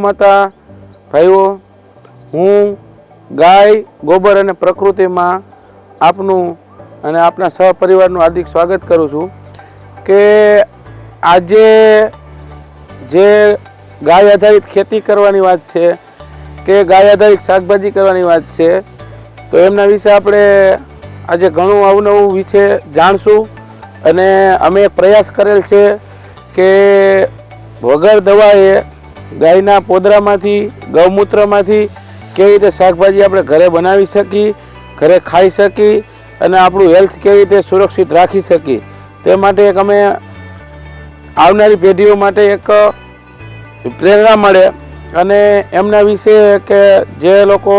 માતા ભાઈઓ, હું, ગાય, ગોબર અને પ્રકૃતિમાં આપનું અને આપના સહપરિવારનું હાર્દિક સ્વાગત કરું છું કે આજે જે ગાય આધારિત ખેતી કરવાની વાત છે, કે ગાય આધારિત શાકભાજી કરવાની વાત છે, તો એમના વિશે આપણે આજે ઘણું અવનવું વિશે જાણશું અને અમે પ્રયાસ કરેલ છે કે વગર દવાએ ગાયના પોદરામાંથી, ગૌમૂત્રમાંથી કેવી રીતે શાકભાજી આપણે ઘરે બનાવી શકીએ, ઘરે ખાઈ શકીએ અને આપણું હેલ્થ કેવી રીતે સુરક્ષિત રાખી શકીએ. તે માટે એક અમે આવનારી પેઢીઓ માટે એક પ્રેરણા મળે અને એમના વિશે કે જે લોકો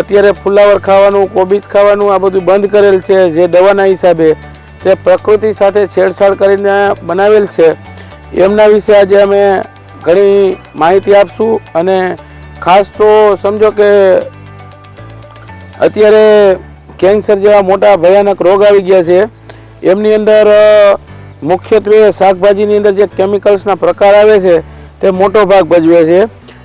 અત્યારે ફુલાવર ખાવાનું, કોબીજ ખાવાનું આ બધું બંધ કરેલ છે, જે દવાના હિસાબે તે પ્રકૃતિ સાથે છેડછાડ કરીને બનાવેલ છે. એમના વિશે આજે અમે ઘણી માહિતી આપશું અને ખાસ તો સમજો કે અત્યારે કેન્સર જેવા મોટા ભયાનક રોગ આવી ગયા છે. એમની અંદર મુખ્યત્વે શાકભાજીની અંદર જે કેમિકલ્સના પ્રકાર આવે છે, તે મોટો ભાગ ભજવે છે.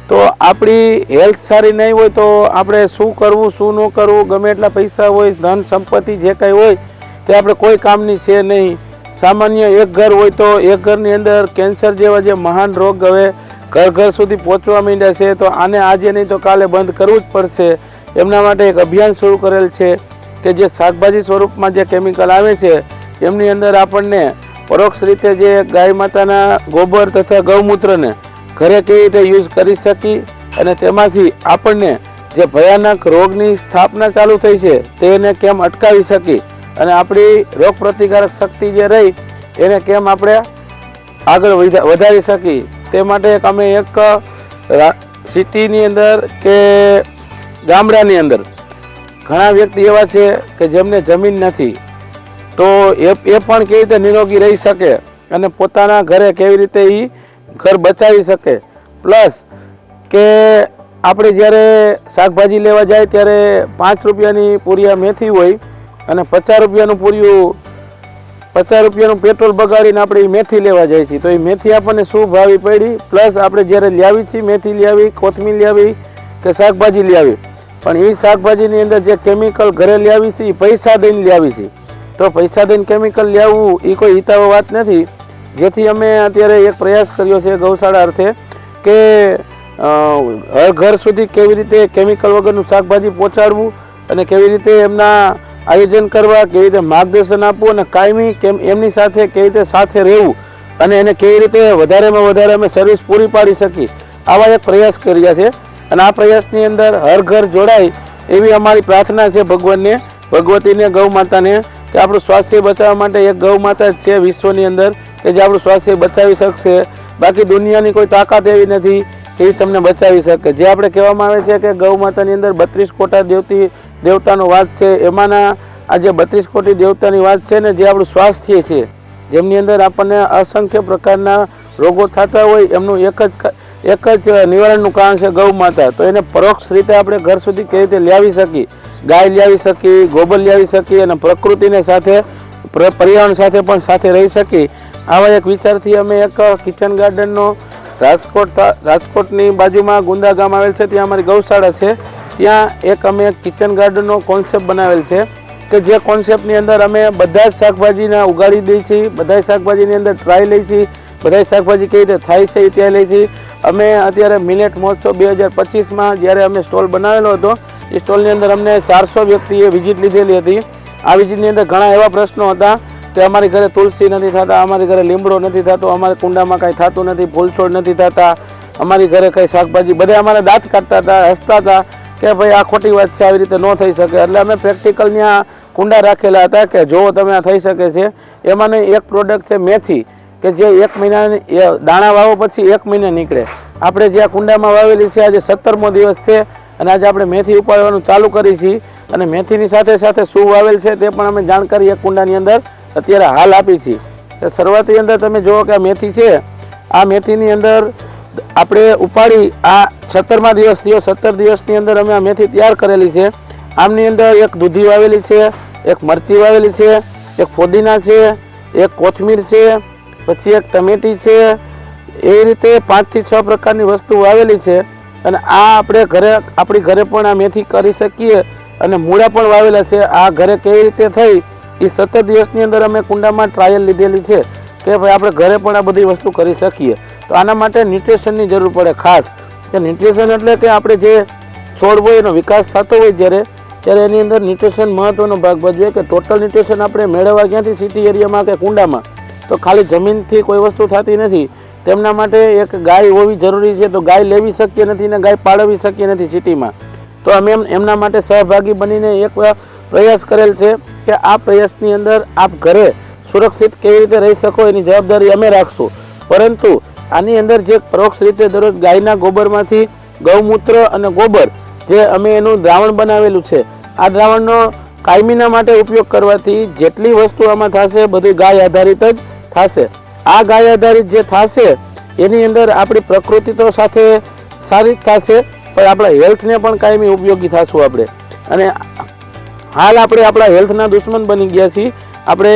તો આપણી હેલ્થ સારી નહીં હોય તો આપણે શું કરવું, શું ન કરવું, ગમે એટલા પૈસા હોય, ધન, સંપત્તિ જે કાંઈ હોય, તે આપણે કોઈ કામની છે નહીં. સામાન્ય એક ઘર હોય તો એક ઘરની અંદર કેન્સર જેવા જે મહાન રોગ હવે ઘર ઘર સુધી પહોંચવા માંડ્યા છે, તો આને આજે નહીં તો કાલે બંધ કરવું જ પડશે. એમના માટે એક અભિયાન શરૂ કરેલ છે કે જે શાકભાજી સ્વરૂપમાં જે કેમિકલ આવે છે, એમની અંદર આપણને પરોક્ષ રીતે જે ગાય માતાના ગોબર તથા ગૌમૂત્રને ઘરે કેવી રીતે યુઝ કરી શકી અને તેમાંથી આપણને જે ભયાનક રોગની સ્થાપના ચાલુ થઈ છે તેને કેમ અટકાવી શકી? અને આપણી રોગ પ્રતિકારક શક્તિ જે રહી, એને કેમ આપણે આગળ વધા- વધારી શકીએ? તે માટે એક અમે એક સિટીની અંદર કે ગામડાની અંદર ઘણા વ્યક્તિ એવા છે કે જેમને જમીન નથી. તો એ એ પણ કેવી રીતે નિરોગી રહી શકે અને પોતાના ઘરે કેવી રીતે એ ઘર બચાવી શકે? પ્લસ કે આપણે જ્યારે શાકભાજી લેવા જાય ત્યારે પાંચ રૂપિયાની પૂરિયા મેથી હોય અને પચાસ રૂપિયાનું પૂર્યું પચાસ રૂપિયાનું પેટ્રોલ બગાડીને આપણે એ મેથી લેવા જાય છે તો એ મેથી આપણને શું ભાવી પડી? પ્લસ આપણે જ્યારે લાવી છીએ, મેથી લાવી કોથમીર લાવી કે શાકભાજી લાવી પણ એ શાકભાજીની અંદર જે કેમિકલ ઘરે લાવી છે એ પૈસા દઈને લાવી છે તો પૈસા દઈને કેમિકલ લાવવું એ કોઈ હિતાવ વાત નથી. જેથી અમે અત્યારે એક પ્રયાસ કર્યો છે ગૌશાળા અર્થે કે ઘર સુધી કેવી રીતે કેમિકલ વગરનું શાકભાજી પહોંચાડવું અને કેવી રીતે એમના આયોજન કરવા કેવી રીતે માર્ગદર્શન આપવું અને કાયમી કેમ એમની સાથે કેવી રીતે સાથે રહેવું અને એને કેવી રીતે વધારેમાં વધારે અમે સર્વિસ પૂરી પાડી શકીએ, આવા એક પ્રયાસ કર્યા છે. અને આ પ્રયાસની અંદર હર ઘર જોડાય એવી અમારી પ્રાર્થના છે ભગવાનને, ભગવતીને, ગૌ માતાને કે આપણું સ્વાસ્થ્ય બચાવવા માટે એક ગૌ માતા જ છે વિશ્વની અંદર કે જે આપણું સ્વાસ્થ્ય બચાવી શકશે. બાકી દુનિયાની કોઈ તાકાત એવી નથી કે તમને બચાવી શકે. જે આપણે કહેવામાં આવે છે કે ગૌ માતાની અંદર બત્રીસ કોટા દેવતી દેવતાનો વાત છે. એમાંના આ જે બત્રીસ કોટી દેવતાની વાત છે ને, જે આપણું સ્વાસ્થ્ય છે, જેમની અંદર આપણને અસંખ્ય પ્રકારના રોગો થતા હોય, એમનું એક જ એક જ નિવારણનું કારણ છે ગૌ માતા. તો એને પરોક્ષ રીતે આપણે ઘર સુધી કેવી રીતે લાવી શકીએ? ગાય લાવી શકીએ, ગોબર લાવી શકીએ અને પ્રકૃતિને સાથે પર્યાવરણ સાથે પણ સાથે રહી શકીએ. આવા એક વિચારથી અમે એક કિચન ગાર્ડનનો રાજકોટ રાજકોટની બાજુમાં ગુંદા ગામ આવેલ છે. ત્યાં અમારી ગૌશાળા છે. ત્યાં એક અમે કિચન ગાર્ડનનો કોન્સેપ્ટ બનાવેલ છે કે જે કોન્સેપ્ટની અંદર અમે બધા જ શાકભાજીના ઉગાડી દઈએ છીએ બધા શાકભાજીની અંદર ટ્રાય લઈએ છીએ બધા શાકભાજી કેવી રીતે થાય છે એ ત્યાં લઈએ છીએ અમે અત્યારે મિલેટ મહોત્સવ બે હજાર પચીસમાં જ્યારે અમે સ્ટોલ બનાવેલો હતો, એ સ્ટોલની અંદર અમને ચારસો વ્યક્તિએ વિઝિટ લીધેલી હતી. આ વિઝિટની અંદર ઘણા એવા પ્રશ્નો હતા કે અમારી ઘરે તુલસી નથી થતા, અમારી ઘરે લીમડો નથી થતો, અમારે કુંડામાં કાંઈ થતું નથી, ફૂલછોડ નથી થતા, અમારી ઘરે કંઈ શાકભાજી, બધા અમારે દાંત કાઢતા હતા, હસતા હતા. કે ભાઈ આ ખોટી વાત છે, આવી રીતે ન થઈ શકે. એટલે અમે પ્રેક્ટિકલ ત્યાં કુંડા રાખેલા હતા કે જો તમે આ થઈ શકે છે, એમાંની એક પ્રોડક્ટ છે મેથી, કે જે એક મહિનાની દાણા વાવો પછી એક મહિને નીકળે. આપણે જે આ કુંડામાં વાવેલી છે, આજે સત્તરમો દિવસ છે, અને આજે આપણે મેથી ઉપાડવાનું ચાલુ કરી છીએ, અને મેથીની સાથે સાથે શું વાવેલ છે તે પણ અમે જાણકારી એક કુંડાની અંદર અત્યારે હાલ આપી છીએ. શરૂઆતની અંદર તમે જુઓ કે આ મેથી છે, આ મેથીની અંદર આપણે ઉપાડી આ સત્તરમા દિવસ થયો, સત્તર દિવસની અંદર અમે આ મેથી તૈયાર કરેલી છે. આમની અંદર એક દૂધી વાવેલી છે, એક મરચી વાવેલી છે, એક ફોદીના છે, એક કોથમીર છે, પછી એક ટમેટી છે. એ રીતે પાંચથી છ પ્રકારની વસ્તુ વાવેલી છે અને આ આપણે ઘરે, આપણી ઘરે પણ આ મેથી કરી શકીએ અને મૂળા પણ વાવેલા છે. આ ઘરે કેવી રીતે થઈ એ સત્તર દિવસની અંદર અમે કુંડામાં ટ્રાયલ લીધેલી છે કે ભાઈ આપણે ઘરે પણ આ બધી વસ્તુ કરી શકીએ. તો આના માટે ન્યુટ્રિશનની જરૂર પડે ખાસ. કે ન્યુટ્રિશન એટલે કે આપણે જે છોડ હોય એનો વિકાસ થતો હોય જ્યારે, ત્યારે એની અંદર ન્યુટ્રિશન મહત્ત્વનો ભાગ ભજવે કે ટોટલ ન્યુટ્રિશન આપણે મેળવવા ક્યાંથી સિટી એરિયામાં કે કુંડામાં? તો ખાલી જમીનથી કોઈ વસ્તુ થતી નથી. તેમના માટે એક ગાય હોવી જરૂરી છે તો ગાય લેવી શક્ય નથી ને ગાય પાળવી શક્ય નથી સિટીમાં. તો અમે એમ- એમના માટે સહભાગી બનીને એક પ્રયાસ કરેલ છે કે આ પ્રયાસની અંદર આપ ઘરે સુરક્ષિત કેવી રીતે રહી શકો એની જવાબદારી અમે રાખશું. પરંતુ આની અંદર જે પરોક્ષ રીતે દરરોજ ગાયના ગોબરમાંથી ગૌમૂત્ર અને ગોબર જે અમે એનું દ્રાવણ બનાવેલું છે, આ દ્રાવણનો કાયમીના માટે ઉપયોગ કરવાથી જેટલી વસ્તુ આમાં થશે બધી ગાય આધારિત જ થશે. આ ગાય આધારિત જે થશે, એની અંદર આપણી પ્રકૃતિ તો સાથે સારી જ થશે, પણ આપણા હેલ્થને પણ કાયમી ઉપયોગી થશું આપણે. અને હાલ આપણે આપણા હેલ્થના દુશ્મન બની ગયા છીએ. આપણે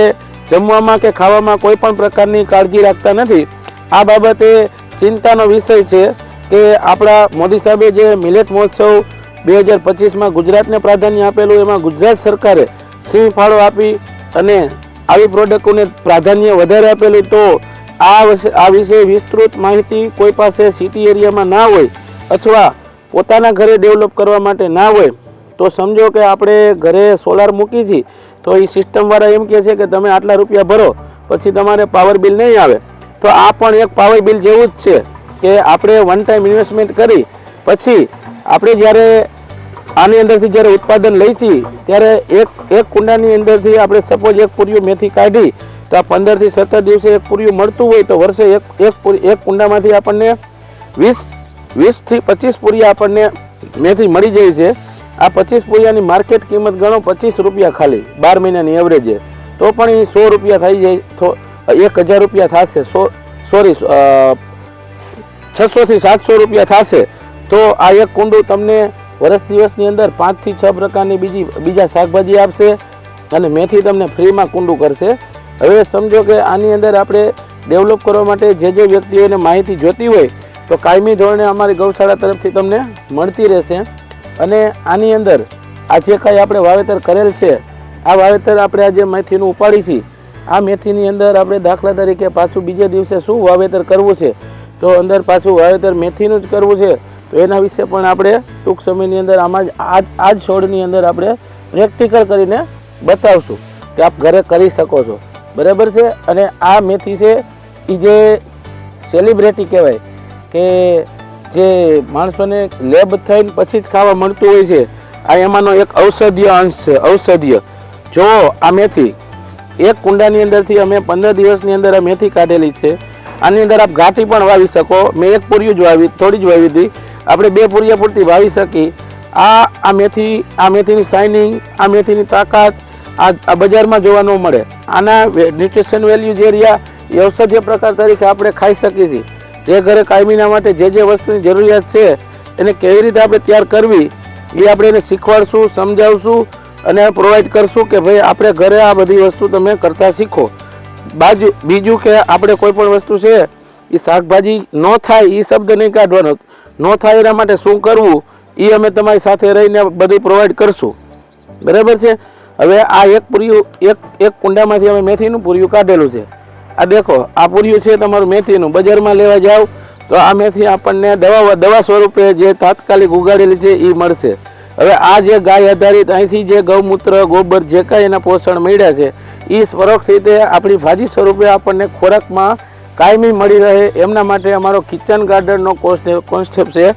જમવામાં કે ખાવામાં કોઈ પણ પ્રકારની કાળજી રાખતા નથી. આ બાબતે ચિંતાનો વિષય છે કે આપણા મોદી સાહેબે જે મિલેટ મહોત્સવ બે હજાર પચીસમાં ગુજરાતને પ્રાધાન્ય આપેલું, એમાં ગુજરાત સરકારે સિંહ ફાળો આપી અને આવી પ્રોડક્ટોને પ્રાધાન્ય વધારે આપેલું, તો આ આ વિશે વિસ્તૃત માહિતી કોઈ પાસે સિટી એરિયામાં ના હોય અથવા પોતાના ઘરે ડેવલપ કરવા માટે ના હોય, તો સમજો કે આપણે ઘરે સોલાર મૂકી છીએ તો એ સિસ્ટમવાળા એમ કહે છે કે તમે આટલા રૂપિયા ભરો, પછી તમારે પાવર બિલ નહીં આવે. તો આ પણ એક પાવર બિલ જેવું જ છે કે આપણે વન ટાઈમ ઇન્વેસ્ટમેન્ટ કરી, પછી આપણે જ્યારે આની અંદરથી જ્યારે ઉત્પાદન લઈશી, ત્યારે એક એક કુંડાની અંદરથી આપણે સપોઝ એક પૂરીઓ મેથી કાઢી, તો આ પંદરથી સત્તર દિવસે એક પૂર્યું મળતું હોય તો વર્ષે એક એક એક કુંડામાંથી આપણને વીસ, વીસથી પચીસ પૂરી આપણને મેથી મળી જાય છે. આ પચીસ પૂરિયાની માર્કેટ કિંમત ગણો પચીસ રૂપિયા ખાલી, બાર મહિનાની એવરેજે તો પણ એ સો રૂપિયા થઈ જાય એક હજાર રૂપિયા થશે. સો સોરી છસોથી સાતસો રૂપિયા થશે. તો આ એક કુંડું તમને વર્ષ દિવસની અંદર પાંચથી છ પ્રકારની બીજી, બીજા શાકભાજી આપશે અને મેથી તમને ફ્રીમાં કુંડું કરશે. હવે સમજો કે આની અંદર આપણે ડેવલપ કરવા માટે જે જે વ્યક્તિઓને માહિતી જોતી હોય, તો કાયમી ધોરણે અમારી ગૌશાળા તરફથી તમને મળતી રહેશે. અને આની અંદર આ જે કાંઈ આપણે વાવેતર કરેલ છે. આ વાવેતર આપણે આજે મેથીનું ઉપાડી છીએ આ મેથીની અંદર આપણે દાખલા તરીકે પાછું બીજે દિવસે શું વાવેતર કરવું છે? તો અંદર પાછું વાવેતર મેથીનું જ કરવું છે. તો એના વિશે પણ આપણે ટૂંક સમયની અંદર આમાં જ આ આ જ છોડની અંદર આપણે પ્રેક્ટિકલ કરીને બતાવશું કે આપ ઘરે કરી શકો છો. બરાબર છે? અને આ મેથી છે એ જે સેલિબ્રિટી કહેવાય કે જે માણસોને લેબ થઈને પછી જ ખાવા મળતું હોય છે, આ એમાંનો એક ઔષધીય અંશ છે, ઔષધીય. જો આ મેથી એક કુંડાની અંદરથી અમે પંદર દિવસની અંદર આ મેથી કાઢેલી છે. આની અંદર આપ ઘાટી પણ વાવી શકો. મેં એક પૂર્યું જ વાવી, થોડી જ વાવી હતી. આપણે બે પૂરિયા પૂરતી વાવી શકી. આ આ મેથી, આ મેથીની શાઇનિંગ આ મેથીની તાકાત, આ બજારમાં જોવા ન મળે. આના ન્યુટ્રિશન વેલ્યુ જે રહ્યા, એ ઔષધીય પ્રકાર તરીકે આપણે ખાઈ શકીએ છીએ. જે ઘરે કાયમીના માટે જે જે વસ્તુની જરૂરિયાત છે, એને કેવી રીતે આપણે તૈયાર કરવી, એ આપણે એને શીખવાડશું, સમજાવશું અને પ્રોવાઈડ કરશું કે ભાઈ આપણે ઘરે આ બધી વસ્તુ તમે કરતા શીખો. બાજુ, બીજું કે આપણે કોઈ પણ વસ્તુ છે એ શાકભાજી ન થાય એ શબ્દ નહીં કાઢવાનો. ન થાય એના માટે શું કરવું એ અમે તમારી સાથે રહીને બધું પ્રોવાઈડ કરશું. બરાબર છે? હવે આ એક પૂર્યું, એક એક કુંડામાંથી અમે મેથીનું પૂર્યું કાઢેલું છે. આ દેખો, આ પૂર્યું છે તમારું મેથીનું. બજારમાં લેવા જાઓ તો આ મેથી આપણને દવા દવા સ્વરૂપે જે તાત્કાલિક ઉગાડેલી છે એ મળશે. હવે આ જે ગાય આધારિત અહીંથી જે ગૌમૂત્ર, ગોબર જે કાંઈ એના પોષણ મળ્યા છે એ પરોક્ષ રીતે આપણી ભાજી સ્વરૂપે આપણને ખોરાકમાં કાયમી મળી રહે. એમના માટે અમારો કિચન ગાર્ડનનો કોન્સેપ્ટ છે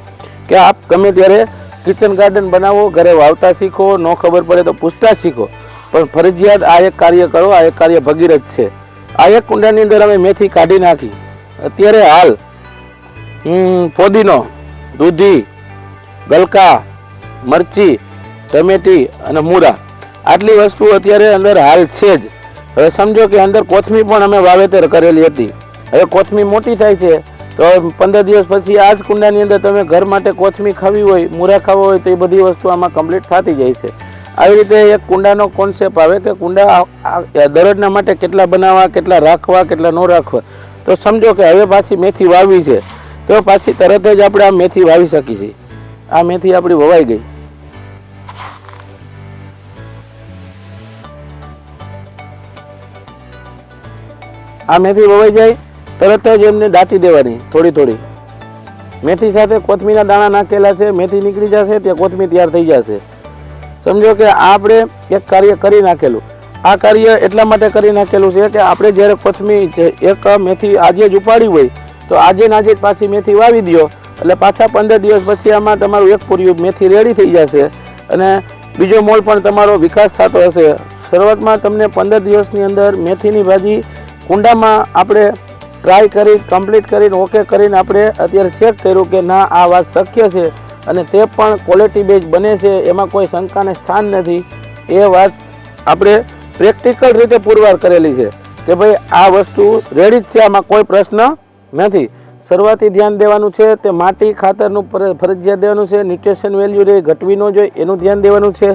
કે આપ ગમે ત્યારે કિચન ગાર્ડન બનાવો, ઘરે વાવતા શીખો, ન ખબર પડે તો પૂછતા શીખો. પણ ફરજિયાત આ એક કાર્ય કરો, આ એક કાર્ય ભગીરથ છે. આ એક કુંડાની અંદર અમે મેથી કાઢી નાખી. અત્યારે હાલ પોદીનો દૂધી, ગલકા મરચી, ટમેટી અને મૂરા આટલી વસ્તુ અત્યારે અંદર હાલ છે જ. હવે સમજો કે અંદર કોથમી પણ અમે વાવેતર કરેલી હતી. હવે કોથમી મોટી થાય છે, તો પંદર દિવસ પછી આ જ કુંડાની અંદર તમે ઘર માટે કોથમી ખાવી હોય મૂરા ખાવા હોય, તો એ બધી વસ્તુ આમાં કમ્પ્લીટ થતી જાય છે. આવી રીતે એક કુંડાનો કોન્સેપ્ટ આવે કે કુંડા દરરોજના માટે કેટલા બનાવવા, કેટલા રાખવા, કેટલા ન રાખવા. તો સમજો કે હવે પાછી મેથી વાવી છે. તો પાછી તરત જ આપણે આ મેથી વાવી શકીએ છીએ. આ મેથી આપણી વવાઈ ગઈ. આ મેથી વવાઈ જાય, તરત જ એમને દાટી દેવાની, થોડી થોડી. મેથી સાથે કોથમીરના દાણા નાખેલા છે, મેથી નીકળી જશે, ત્યાં કોથમીર તૈયાર થઈ જશે. સમજો કે આપણે એક કાર્ય કરી નાખેલું. આ કાર્ય એટલા માટે કરી નાખેલું છે કે આપણે જ્યારે કોથમીર એક મેથી આજે જ ઉપાડી હોય, તો આજે ને આજે પાછી મેથી વાવી દો. એટલે પાછા પંદર દિવસ પછી આમાં તમારું એક પૂર્યું મેથી રેડી થઈ જશે અને બીજો મોલ પણ તમારો વિકાસ થતો હશે. શરૂઆતમાં તમને પંદર દિવસની અંદર મેથીની ભાજી કુંડામાં આપણે ટ્રાય કરી કમ્પ્લીટ કરીને ઓકે કરીને આપણે અત્યારે ચેક કર્યું કે ના, આ વાત શક્ય છે અને તે પણ ક્વોલિટી બેઝ બને છે, એમાં કોઈ શંકાને સ્થાન નથી. એ વાત આપણે પ્રેક્ટિકલ રીતે પુરવાર કરેલી છે કે ભાઈ આ વસ્તુ રેડી જ છે, આમાં કોઈ પ્રશ્ન નથી. શરૂઆતી ધ્યાન દેવાનું છે તે માટી ખાતરનું ફરજિયાત દેવાનું છે ન્યુટ્રિશન વેલ્યુ રહે, ઘટવી ન જોઈએ, એનું ધ્યાન દેવાનું છે.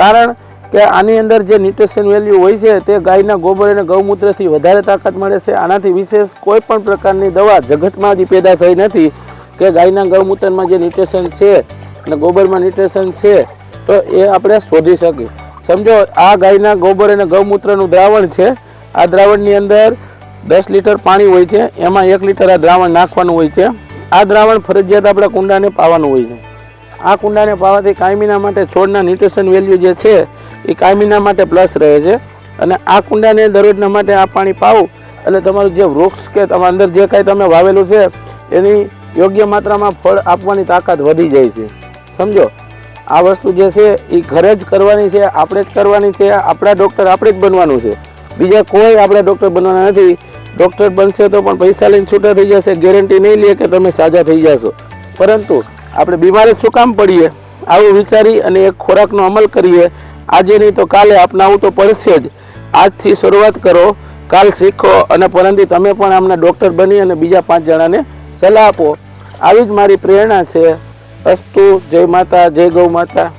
કારણ કે આની અંદર જે ન્યુટ્રિશન વેલ્યુ હોય છે તે ગાયના ગોબર અને ગૌમૂત્રથી વધારે તાકાત મળે છે. આનાથી વિશેષ કોઈ પણ પ્રકારની દવા જગતમાં હજી પેદા થઈ નથી કે ગાયના ગૌમૂત્રમાં જે ન્યુટ્રિશન છે અને ગોબરમાં ન્યુટ્રિશન છે, તો એ આપણે શોધી શકીએ. સમજો, આ ગાયના ગોબર અને ગૌમૂત્રનું દ્રાવણ છે. આ દ્રાવણની અંદર દસ લીટર પાણી હોય છે. એમાં એક લીટર આ દ્રાવણ નાખવાનું હોય છે. આ દ્રાવણ ફરજિયાત આપણે કુંડાને પાવાનું હોય છે. આ કુંડાને પાવાથી કાયમીના માટે છોડના ન્યુટ્રિશન વેલ્યુ જે છે, એ કાયમીના માટે પ્લસ રહે છે. અને આ કુંડાને દરરોજના માટે આ પાણી પાવું, એટલે તમારું જે વૃક્ષ કે તમારા અંદર જે કાંઈ તમે વાવેલું છે, એની યોગ્ય માત્રામાં ફળ આપવાની તાકાત વધી જાય છે. સમજો? આ વસ્તુ જે છે, એ ઘરે જ કરવાની છે, આપણે જ કરવાની છે, આપણા ડૉક્ટર આપણે જ બનવાનું છે. બીજા કોઈ આપણે ડૉક્ટર બનવાના નથી. ડૉક્ટર બનશે તો પણ પૈસા લઈને છૂટા થઈ જશે, ગેરંટી નહીં લે કે તમે સાજા થઈ જશો. પરંતુ આપણે બીમાર શું કામ પડીએ? આવું વિચારી અને એક ખોરાકનો અમલ કરીએ. આજે નહીં તો કાલે અપનાવવું તો પડશે જ. આજથી શરૂઆત કરો. કાલ શીખો અને પરંતુ તમે પણ આમના ડૉક્ટર બની અને બીજા પાંચ જણાને સલાહ આપો. આવી જ મારી પ્રેરણા છે. અસ્તુ. જય માતા, જય ગૌ માતા.